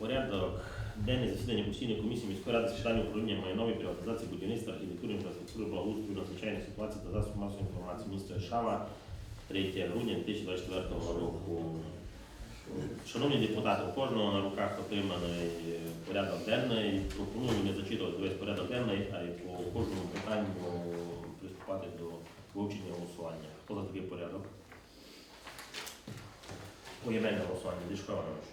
Порядок денний засідання постійної комісії міської ради з питань управління майнової приватизації, будівництва, архітектури, інфраструктури, благоустрою, надзвичайних ситуацій та засобів масової інформації міста Шава 3 грудня 2024 року. Шановні депутати, у кожного на руках отриманий порядок денний. Пропоную не зачитувати весь порядок денний, а й по кожному питанню приступати до вивчення голосування. Хто за такий порядок? Поєднання голосування. Дішко Іванович.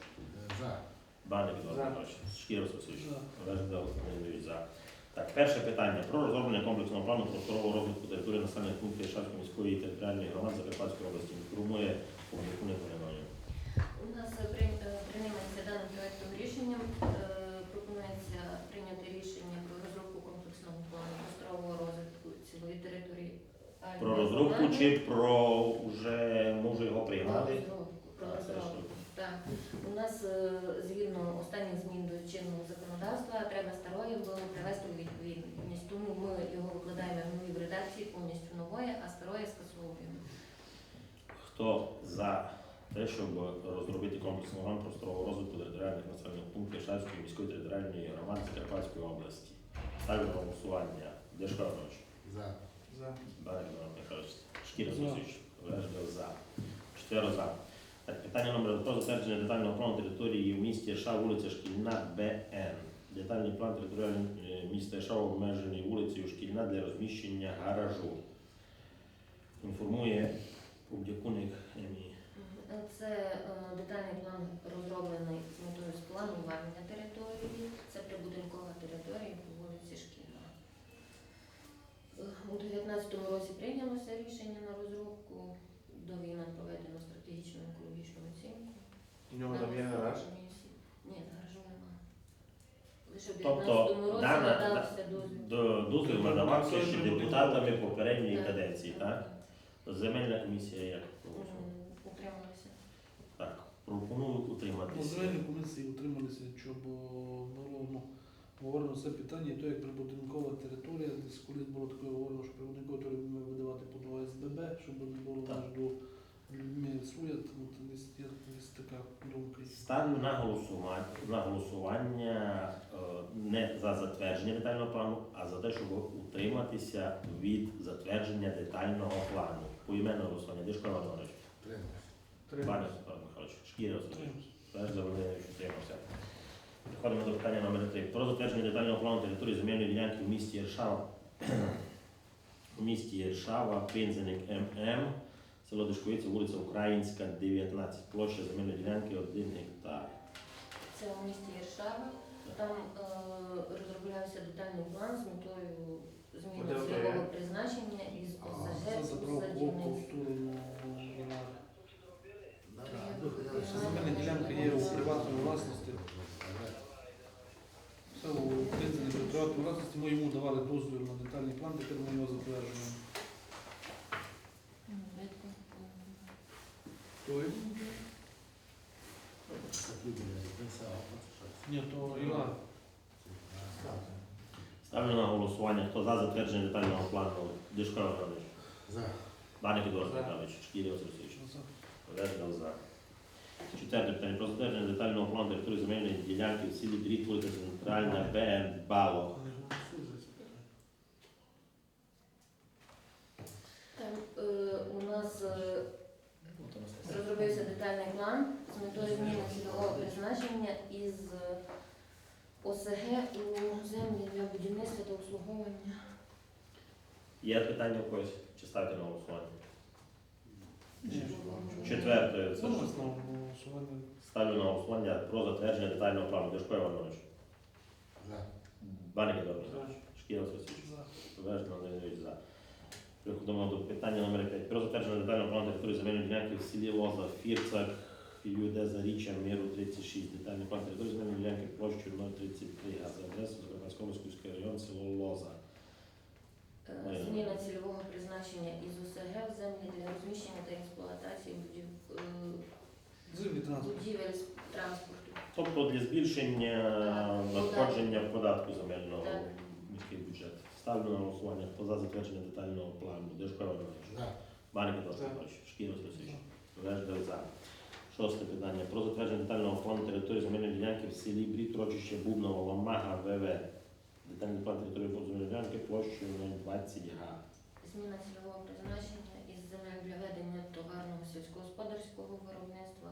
За. Баник За. Петрович. Шкірос Васильович. Володимирович за. Так, перше питання про розроблення комплексного плану просторового розвитку території населених пунктів Шарської міської територіальної громади Закарпатської області. Інформує Поміркуне Поліною. У нас е, е, приймається даним проектом рішенням. Е, Пропонується прийняти рішення про розробку комплексного плану просторового розвитку цілої території. Про розробку чи про вже може його приймати? Про Так, розробку. Так. У нас законодавства треба старої було привести у відповідність. Тому ми його викладаємо в новій редакції повністю нової, а старої скасовуємо. Хто за те, щоб розробити комплексний план просторового розвитку територіальних населених пунктів Шарської міської територіальної громади Закарпатської області? Ставлю на голосування. Дешко Іванович. За. За. Баник Михайлович. Шкіра За. Васильович. Вежда за. Чотири за. Так, питання номер про затвердження детального плану території в місті Ша, вулиця Шкільна, БН. Детальний план територіального е, міста Ша обмежений вулицею Шкільна для розміщення гаражу. Інформує Пубдякуник Емі. Це е, детальний план розроблений з метою спланування території. Це прибудинкова територія по вулиці Шкільна. Е, У 2019 році прийнялося рішення на розробку. До війни проведено стратегічну екологічну оцінку. У нього там є гараж. Комісії. Ні, гаражу нема. Лише в Тобто 2019 дана- дозвіл. До дозвіл надавався ще депутатами попередньої каденції, так? Земельна комісія як проголосувала? Утрималися. Так, пропоную Ну, утриматися. Земельні комісії утрималися, що бо було ну, говорено це питання, і то як прибудинкова територія, десь колись було таке говорено, що прибудинкова територія ми видавати по 2 СББ, щоб не було Так. між людьми своє, тому то десь є десь така думка. Ставлю на голосування, на голосування е, не за затвердження детального плану, а за те, щоб утриматися від затвердження детального плану. Поіменне голосування. Дишко Іванович. Баня Степан Михайлович, Шкіра Васильович, Утримався. Переходимо до питання номер 3. Про затвердження детального плану території земельної ділянки в місті Єршава. У місті Єршава, Пензеник ММ, село Дишковиця, вулиця Українська, 19. Площа земельної ділянки 1 гектар. Це у місті Єршава. Там е, розроблявся детальний план з метою зміни це цільового призначення із ОСГ да, я ну, Земельна ділянка є у приватній власності. Це у принципі приватній власності ми йому давали дозвіл на детальний план, тепер ми його затверджуємо. Той? Ні, то Іван. Ставлю на голосування, хто за затвердження детального плану. Дишко Іванович, За. Баник За. Михайлович, Шкіра Васильович. Веждав за. Четверте питання. Про затвердження детального плану території земельної ділянки в селі Дріт, вулиця Центральна, БН, Бало. Але ж воно все за це питання. Там е, у нас е, розробився детальний з метою зміни цільового призначення із е, ОСГ у землі для будівництва та обслуговування. Є питання у когось? Чи ставити на голосування? Четверте. Це Ну, ж ставлю на голосування про затвердження детального плану. Дишко Іванович, За. Баник Едуард Михайлович, Шкіра Васильович. За. Вежна Володимирович за. Переходимо до питання номер 5. Про затвердження детального плану території земельної ділянки в селі Лоза, Фірцак, Філюде, Заріччя, Миру 36. Детальний план території земельної ділянки площею 033, а за адресою Закарпатського Московський район, село Лоза. Е, Зміна цільового призначення із ОСГ в землі для розміщення та експлуатації будів- е, Зимний транспорт. будівель з транспорту. Тобто для збільшення Так. надходження податку земельного Так. в міський бюджет. Ставлю на голосування. Хто за затвердження детального плану? Дешко Іванович. За. Баник Едуард За. Михайлович. Шкіра Васильович. Вежда за. Шосте питання. Про затвердження детального плану території земельної ділянки в селі Брід, урочище Бубнова, Ломага, ВВ. Детальний план території поземельної ділянки площею 020 га. Зміна цільового призначення із земель для ведення товарного сільськогосподарського виробництва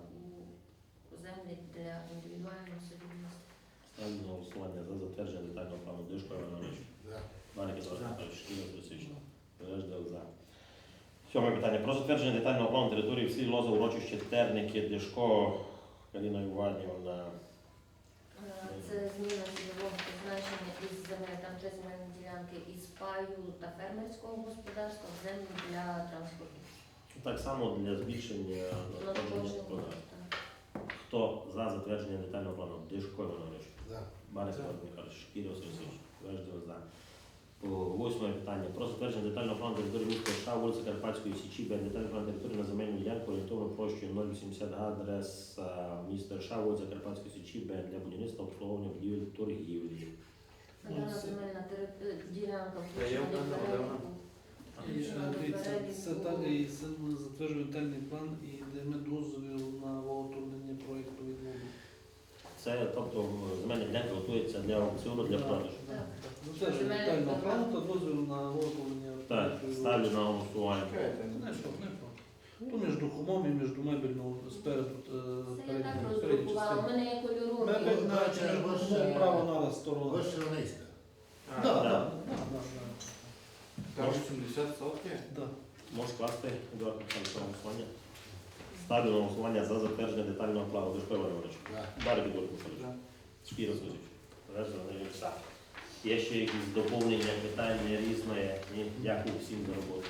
у землі для індивідуального садівництва. Ставлю на голосування за затвердження детального плану Дишко Іванович. За. Марик Іванович, Шкіл Васильович. Береждав за. Сьоме питання. Про затвердження детального плану території в селі Лоза, урочище Терники, Дишко, Каліна Іванівна. Е, Це зміна цільового призначення із земель, там три земельні ділянки із паю та фермерського господарства в землі для транспорту. Так само для збільшення надходження господарства. Хто за затвердження детального плану? Дишко Іванович. За. За. Михайлович, Шкіл Васильович. Береждав за. По Восьме питання. Про затвердження детального плану території міста США, вулиця Карпатської Січі, без детальний план території на земельну ділянку орієнтовно площею 080 га, адреса міста США, вулиця Карпатської Січі, Б для будівництва обслуговування будівель торгівлі. Ну, земельна е, ділянка Та є включена до вона, переліку. І, Включена е, до дивіться, Це так переліку. і це ми затверджуємо детальний план і даємо дозвіл на виготовлення проєкту відводу. Це тобто земельна ділянка готується для аукціону для продажу. так, Так. так. Затверджуємо Земельний детального план. плану та дозвіл на виготовлення Так, ставлю на голосування. Не що, не що. То між духомом і між мебельного спереду е, Це я так передньої передньої роздрукувала. У частини. мене є кольорові. Мебель Ну, між духомом ось, право на сторона. Ось низька. А, Так, да. так, так, Там 80 сотки? так. Можеш класти Едуард Михайлович на голосування. Ставлю на голосування за затвердження детального плану. Дишко Іванович. Едуард Михайлович. За. Шкіл Васильович. Береждав. Є ще якісь доповнення, питання різне. Ні? Дякую всім за роботу.